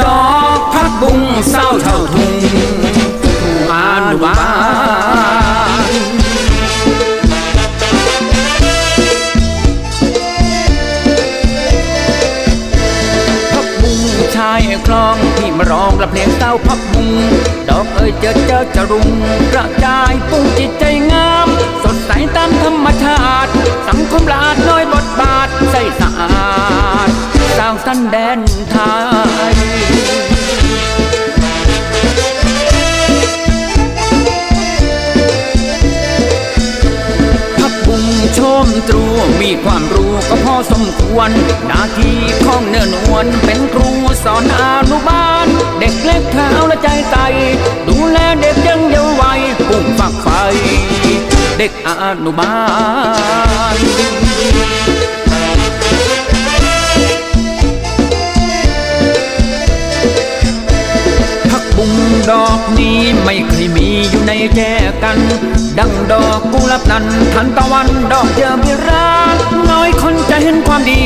ดอกพักบุ้งเศร้าเท่าทุงถูกอนุบาลพักบุ้ชายคลองที่มารองละเพลงเต้าพักบุ้งดอกเอ้ยเจอเจอจะรุงกระจายปุ้งจิตใจงาม สดใสตามธรรมชาติ สังคมลาดน้อยบทบาทใสสะอาดางสรรค์แดนไทยพักบุงชมตรูมีความรู้ก็พอสมควร นาทีของเนื้อนวลเป็นครูสอนอนุบาล เด็กเล็กเท้าและใจใสดูแลเด็กยังเยาว์วัยปุ่งฝักไฟ เด็กอนุบาล นี้ไม่เคยมีอยู่ในแจกัน ดังดอกกุหลาบนั้นทันตะวันดอกเยอมิรักน้อยคนจะเห็นความดี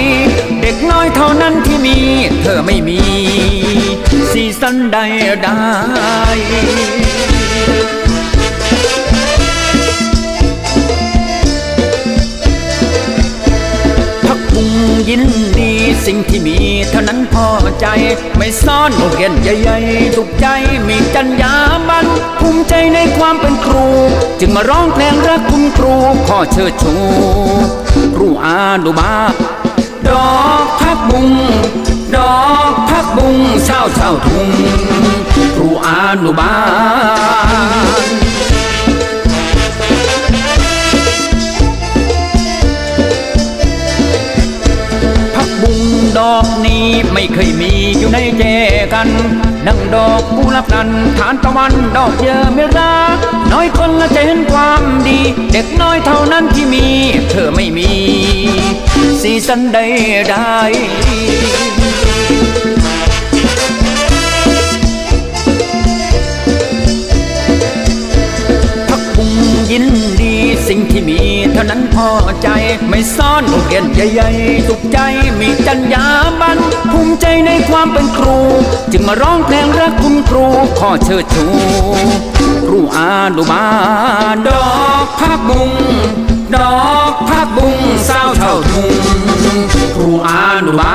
เด็กน้อยเท่านั้นที่มี เธอไม่มี สีสันใดได้พักบุงยินดี สิ่งที่มีเท่านั้นพอใจ ไม่ซ่อนโรงเรียนใหญ่ๆสุขใจมีจัญญาบันภูมิใจในความเป็นครู จึงมาร้องเพลงรักคุณครูขอเชิดชูครูอานุบาลดอกพักบุงดอกพักบุงเช้าเช้าทุ่งครูอานุบาล ไม่เคยมีอยู่ในใจกันดังดอกกุหลาบนั้นทานตะวันดอกเยอไม่รัก น้อยคนละจะเห็นความดี เด็กน้อยเท่านั้นที่มี เธอไม่มี สีสันใดได้ สิ่งที่มีเท่านั้นพอใจไม่ซ่อนโรงเรียนใหญ่ๆสุขใจมีจัญญาบันภูมิใจในความเป็นครู จึงมาร้องเพลงรักคุณครูขอเชิดชูครูอานุบาดอกพักบุงดอกพักบุงสาวเท่าทุ่งครูอานุบา